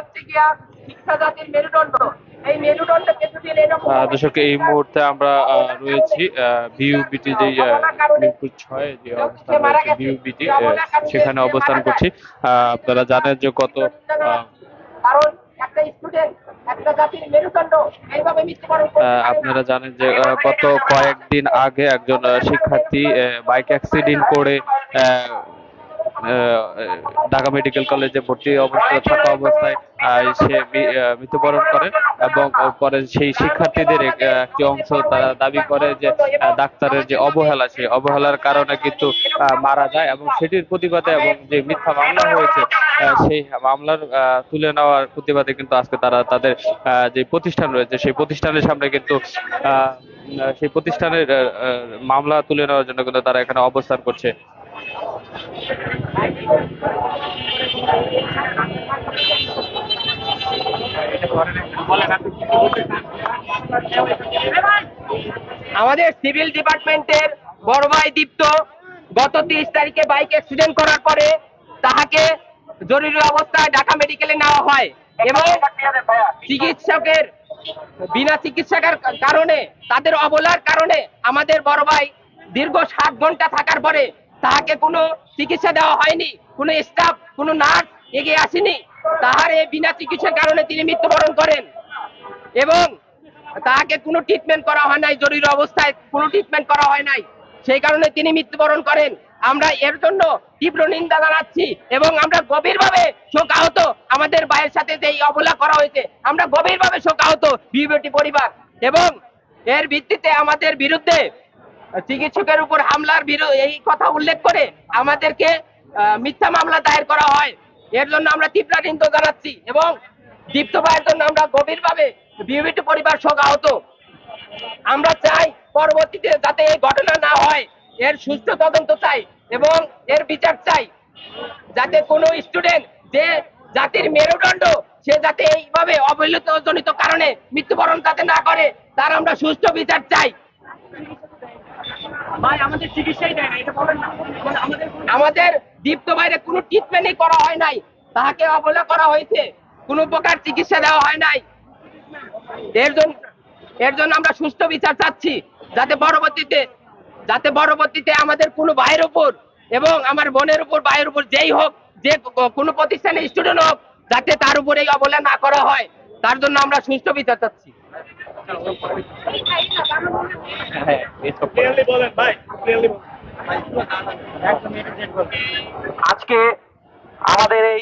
হচ্ছে গিয়া শিক্ষা জাতির মেরুদণ্ড। এই মেরুদণ্ড কিছুদিন এরকম আহ, দর্শক এই মুহূর্তে আমরা রয়েছি ভিউবিটি যে মিরপুর ছয় যে অবস্থান রয়েছে ভিউবিটি সেখানে অবস্থান করছি। আপনারা জানেন যে কত কারণ একটা স্টুডেন্ট একটা জাতির মেরুদণ্ড এইভাবে মৃত্যুবরণ করতে আহ, পারে না। আপনারা জানেন যে গত কয়েকদিন আগে একজন শিক্ষার্থী বাইক অ্যাক্সিডেন্ট করে ঢাকা মেডিকেল কলেজে ভর্তি অবস্থায় থাকা অবস্থায় সে মৃত্যুবরণ করে এবং পরে সেই শিক্ষার্থীদের একটি অংশ তারা দাবি করে যে ডাক্তারের যে অবহেলা, সেই অবহেলার কারণে কিন্তু মারা যায় এবং সেটির প্রতিবাদে এবং যে মিথ্যা মামলা হয়েছে সেই মামলার তুলে নেওয়ার প্রতিবাদে কিন্তু আজকে তারা তাদের যে প্রতিষ্ঠান রয়েছে, সেই প্রতিষ্ঠানের সামনে কিন্তু সেই প্রতিষ্ঠানের মামলা তুলে নেওয়ার জন্য কিন্তু তারা এখানে অবস্থান করছে। আমাদের সিভিল ডিপার্টমেন্টের বড় ভাই দীপ্ত গত তিরিশ তারিখে বাইক অ্যাক্সিডেন্ট করার পরে তাহাকে জরুরি অবস্থায় ঢাকা মেডিকেলে নেওয়া হয় এবং চিকিৎসকের বিনা চিকিৎসকের কারণে, তাদের অবলার কারণে আমাদের বড় ভাই দীর্ঘ সাত ঘণ্টা থাকার পরে তাহাকে কোনো চিকিৎসা দেওয়া হয়নি, কোনো স্টাফ কোনো নার্স এগিয়ে আসেনি। তাহার এই বিনা চিকিৎসার কারণে তিনি মৃত্যুবরণ করেন। এবং তাকে কোনো ট্রিটমেন্ট করা হয় নাই, জরুরি অবস্থায় কোনো ট্রিটমেন্ট করা হয় নাই। সেই কারণে তিনি মৃত্যুবরণ করেন। আমরা এর জন্য তীব্র নিন্দা জানাচ্ছি এবং আমরা গভীরভাবে শোকাহত। আমাদের ভাইয়ের সাথে যে এই অবহেলা করা হয়েছে, আমরা গভীরভাবে শোকাহত বিবেটি পরিবার। এবং এর ভিত্তিতে আমাদের বিরুদ্ধে চিকিৎসকের উপর হামলার এই কথা উল্লেখ করে আমাদেরকে মিথ্যা মামলা দায়ের করা হয়। এর জন্য আমরা তীব্র নিন্দা জানাচ্ছি এবং দীপ্ত ভাইয়ের জন্য আমরা গভীরভাবে বিবিটি পরিবার শোকাহত আমরা চাই পরবর্তীতে যাতে এই ঘটনা না হয়। এর সুষ্ঠু তদন্ত চাই এবং এর বিচার চাই। যাতে কোনো স্টুডেন্ট যে জাতির মেরুদণ্ড, সে যাতে এইভাবে অবহেলিত, জনিত কারণে মৃত্যুবরণ যাতে না করে, তার আমরা সুষ্ঠু বিচার চাই। আমাদের দীপ্ত বাইরে কোনো ট্রিটমেন্টই করা হয় নাই। তাহাকে অবহেলা করা হয়েছে। কোনো প্রকার চিকিৎসা দেওয়া হয় নাই। এর জন্য এর জন্য আমরা সুস্থ বিচার চাচ্ছি, যাতে পরবর্তীতে যাতে পরবর্তীতে আমাদের কোনো ভাইয়ের উপর এবং আমার বোনের উপর, ভাইয়ের উপর যেই হোক, যে কোনো প্রতিষ্ঠানে স্টুডেন্ট হোক, যাতে তার উপরে এই অবহেলা না করা হয়। তার জন্য আমরা সুস্থ বিচার চাচ্ছি। আজকে আমাদের এই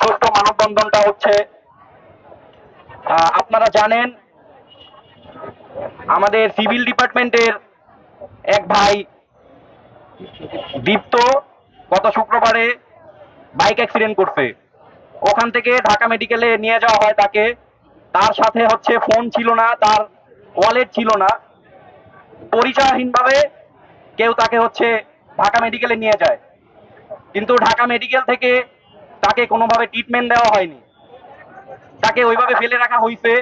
সুষ্ঠু মানববন্ধনটা হচ্ছে আপনারা জানেন, আমাদের সিভিল ডিপার্টমেন্টের এক ভাই দীপ্ত গত শুক্রবারে বাইক অ্যাক্সিডেন্ট করছে। ওখান থেকে ঢাকা মেডিকেলে নিয়ে যাওয়া হয় তাকে। তার সাথে হচ্ছে ফোন ছিল না, তার ওয়ালেট ছিল না। পরিচয়হীনভাবে কেউ তাকে হচ্ছে ঢাকা মেডিকেলে নিয়ে যায়। কিন্তু ঢাকা মেডিকেল থেকে তাকে কোনোভাবে ট্রিটমেন্ট দেওয়া হয়নি। তাকে ওইভাবে ফেলে রাখা হয়েছে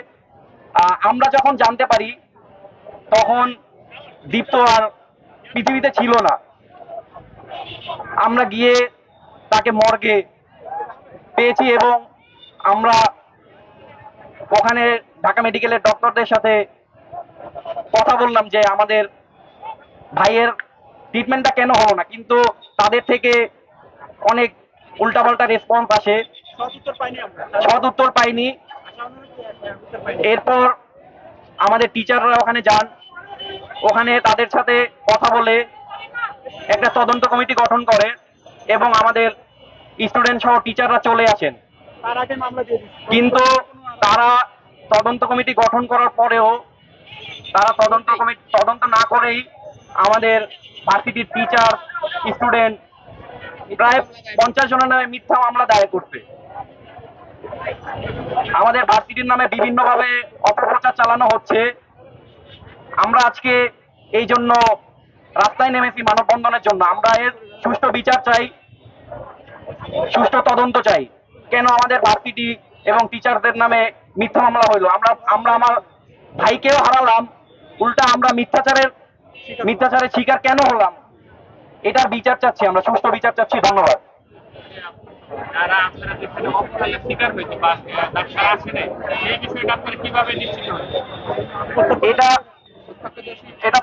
আমরা যখন জানতে পারি, তখন দীপ্ত আর পৃথিবীতে ছিল না। আমরা গিয়ে তাকে মর্গে পেয়েছি এবং আমরা ওখানে ঢাকা মেডিকেলের ডক্টরদের সাথে কথা বললাম যে আমাদের ভাইয়ের ট্রিটমেন্টটা কেন হলো না কিন্তু তাদের থেকে অনেক উল্টাপাল্টা রেসপন্স আসে। পাইনি উত্তর পাইনি। এরপর আমাদের টিচাররা ওখানে যান। ওখানে তাদের সাথে কথা বলে একটা তদন্ত কমিটি গঠন করে এবং আমাদের স্টুডেন্ট সহ টিচাররা চলে আসেন। কিন্তু তারা তদন্ত কমিটি গঠন করার পরেও তারা তদন্ত কমিটি তদন্ত না করেই আমাদের ভার্সিটির টিচার স্টুডেন্ট প্রায় পঞ্চাশ জনের নামে মিথ্যা মামলা দায়ের করছে। আমাদের ভার্সিটির নামে বিভিন্নভাবে অপপ্রচার চালানো হচ্ছে। আমরা আজকে এই জন্য রাস্তায় নেমেছি মানববন্ধনের জন্য। আমরা এর সুষ্ঠু বিচার চাই, সুষ্ঠু তদন্ত চাই। কেন আমাদের ভার্সিটি এবং টিচারদের নামে মিথ্যা মামলা হইল? আমরা আমরা আমার ভাইকেও হারালাম উল্টা আমরা মিথ্যাচারের মিথ্যাচারের শিকার কেন হলাম? এটার বিচার চাচ্ছি আমরা সুষ্ঠু বিচার চাচ্ছি ধন্যবাদ। যারা আপনারা যেখানে অপরাধের শিকার হয়েছে বা ডাক্তার আসে নাই এই বিষয়টা আপনারা কীভাবে নিশ্চিত এটা এটা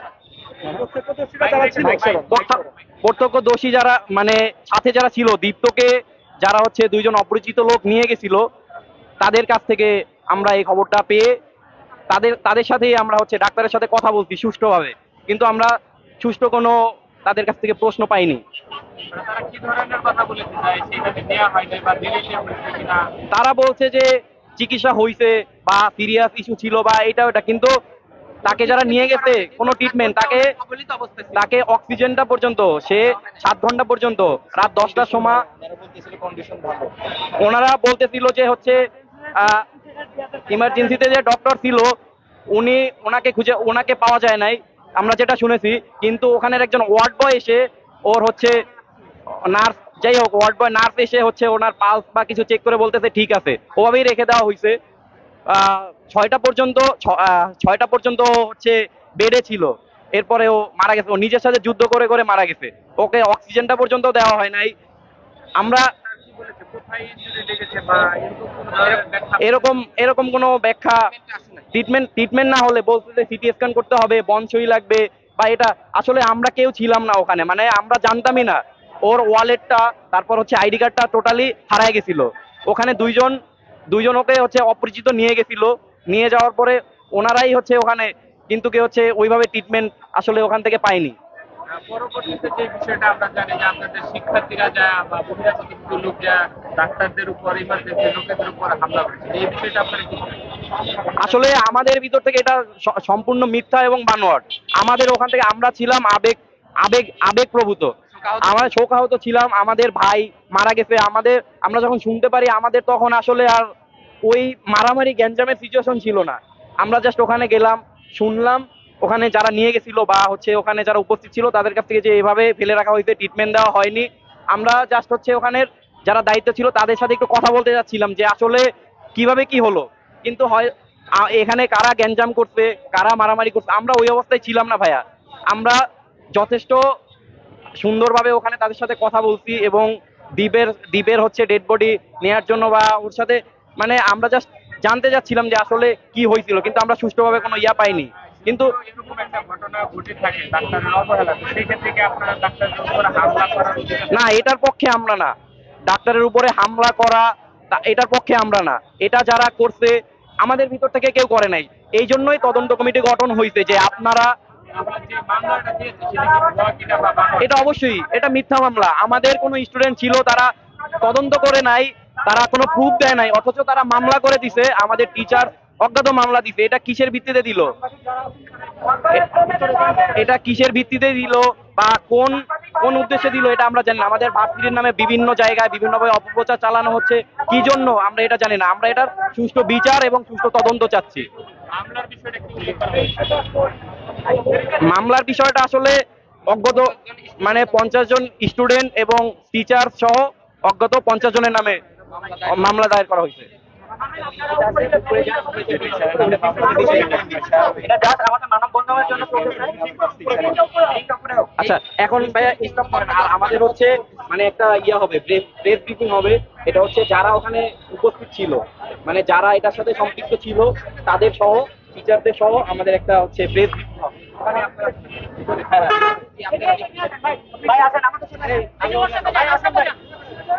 প্রত্যক্ষদর্শীরা যারা ছিল প্রত্য- প্রত্যক্ষদর্শী যারা মানে সাথে যারা ছিল দীপ্তকে যারা হচ্ছে দুইজন অপরিচিত লোক নিয়ে গেছিল তাদের কাছ থেকে আমরা এই খবরটা পেয়ে তাদের তাদের সাথেই আমরা হচ্ছে ডাক্তারের সাথে কথা বলছি সুষ্ঠুভাবে। কিন্তু আমরা সুষ্ঠু কোনো তাদের কাছ থেকে প্রশ্ন পাইনি। বলেছে যে তারা বলছে যে চিকিৎসা হয়েছে বা সিরিয়াস ইস্যু ছিল বা এটা। ওটা কিন্তু তাকে যারা নিয়ে গেছে, কোনো ট্রিটমেন্ট তাকে তাকে অক্সিজেনটা পর্যন্ত, সে সাত ঘণ্টা পর্যন্ত, রাত দশটার সময় ওনারা বলতেছিল যে হচ্ছে ইমার্জেন্সিতে যে ডক্টর ছিল, উনি ওনাকে খুঁজে, ওনাকে পাওয়া যায় নাই, আমরা যেটা শুনেছি, কিন্তু ওখানের একজন ওয়ার্ড বয় এসে ওর হচ্ছে নার্স, যাই হোক, ওয়ার্ড বয় নার্স এসে হচ্ছে ওনার পালস বা কিছু চেক করে বলতেছে, ঠিক আছে। ওভাবেই রেখে দেওয়া হয়েছে ছয়টা পর্যন্ত ছয়টা পর্যন্ত হচ্ছে বেডে ছিল। এরপরে ও মারা গেছে। ও নিজের সাথে যুদ্ধ করে করে মারা গেছে। ওকে অক্সিজেনটা পর্যন্ত দেওয়া হয় নাই। আমরা বলেছে এরকম এরকম কোনো ব্যাখ্যা ট্রিটমেন্ট ট্রিটমেন্ট না হলে বলতে যে সিটি স্ক্যান করতে হবে, বনসই লাগবে বা এটা আসলে আমরা কেউ ছিলাম না ওখানে। মানে আমরা জানতামই না। ওর ওয়ালেটটা তারপর হচ্ছে আইডি কার্ডটা টোটালি হারায় গেছিল। ওখানে দুইজন দুইজন ওকে হচ্ছে অপরিচিত নিয়ে গেছিল। নিয়ে যাওয়ার পরে ওনারাই হচ্ছে ওখানে কিন্তু কেউ হচ্ছে ওইভাবে ট্রিটমেন্ট আসলে ওখান থেকে পায়নি। পরবর্তীতে যে বিষয়টা আমরা জানি যে আপনাদের শিক্ষার্থীরা যা বা বহিরাগত কিছু লোক যা ডাক্তারদের উপর ইমার্জেন্সি লোকেদের উপর হামলা করেছে এই বিষয়টা আপনারা কি আসলে আমাদের ভিতর থেকে এটা সম্পূর্ণ মিথ্যা এবং বানোয়াট। আমাদের ওখান থেকে আমরা ছিলাম আবেগ আবেগ আবেগ প্রভূত আমরা শোকাহত ছিলাম আমাদের ভাই মারা গেছে, আমাদের, আমরা যখন শুনতে পারি, আমাদের তখন আসলে আর ওই মারামারি গ্যাঞ্জামের সিচুয়েশন ছিল না। আমরা জাস্ট ওখানে গেলাম, শুনলাম, ওখানে যারা নিয়ে গেছিল বা হচ্ছে ওখানে যারা উপস্থিত ছিল, তাদের কাছ থেকে যে এভাবে ফেলে রাখা হয়েছে ট্রিটমেন্ট দেওয়া হয়নি। আমরা জাস্ট হচ্ছে ওখানের যারা দায়িত্ব ছিল, তাদের সাথে একটু কথা বলতে যাচ্ছিলাম যে আসলে কীভাবে কি হলো। কিন্তু হয় এখানে কারা গ্যাঞ্জাম করছে, কারা মারামারি করছে, আমরা ওই অবস্থায় ছিলাম না ভাইয়া। আমরা যথেষ্ট সুন্দরভাবে ওখানে তাদের সাথে কথা বলছি এবং দ্বীপের দ্বীপের হচ্ছে ডেড বডি নেয়ার জন্য বা ওর সাথে মানে আমরা জাস্ট জানতে যাচ্ছিলাম যে আসলে কি হয়েছিল কিন্তু আমরা সুষ্ঠুভাবে কোনো ইয়া পাইনি। কিন্তু না এটার পক্ষে আমরা না। ডাক্তারের উপরে হামলা করা এটার পক্ষে আমরা না। এটা যারা করছে আমাদের ভিতর থেকে কেউ করে নাই। এই জন্যই তদন্ত কমিটি গঠন হয়েছে যে আপনারা এটা অবশ্যই, এটা মিথ্যা মামলা। আমাদের কোনো স্টুডেন্ট ছিল, তারা তদন্ত করে নাই, তারা কোনো প্রুফ দেয় নাই, অথচ তারা মামলা করে দিছে, আমাদের টিচার অজ্ঞাত মামলা দিছে। এটা কিসের ভিত্তিতে দিল? এটা কিসের ভিত্তিতে দিল বা কোন কোন উদ্দেশ্যে দিল, এটা আমরা জানি না। আমাদের ভার্সিটির নামে বিভিন্ন জায়গায় বিভিন্নভাবে অপপ্রচার চালানো হচ্ছে। কি জন্য? আমরা এটা জানি না। আমরা এটার সুষ্ঠু বিচার এবং সুষ্ঠু তদন্ত চাচ্ছি। মামলার বিষয়টা আসলে অজ্ঞত মানে পঞ্চাশ জন স্টুডেন্ট এবং টিচার সহ অজ্ঞত পঞ্চাশ জনের নামে মামলা দায়ের করা হয়েছে। আচ্ছা এখন ভাইয়া আমাদের হচ্ছে মানে একটা ইয়ে হবে প্রেস ব্রিফিং হবে। এটা হচ্ছে যারা ওখানে উপস্থিত ছিল। মানে যারা এটার সাথে সম্পৃক্ত ছিল, তাদের সহ টিচারদের সহ আমাদের একটা হচ্ছে প্রেস ওখানে আপনারা হ্যাঁ ভাই আসেন আমাদের সাথে ভাই আসেন ভাই।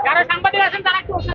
যারা সাংবাদিক আছেন তারা একটু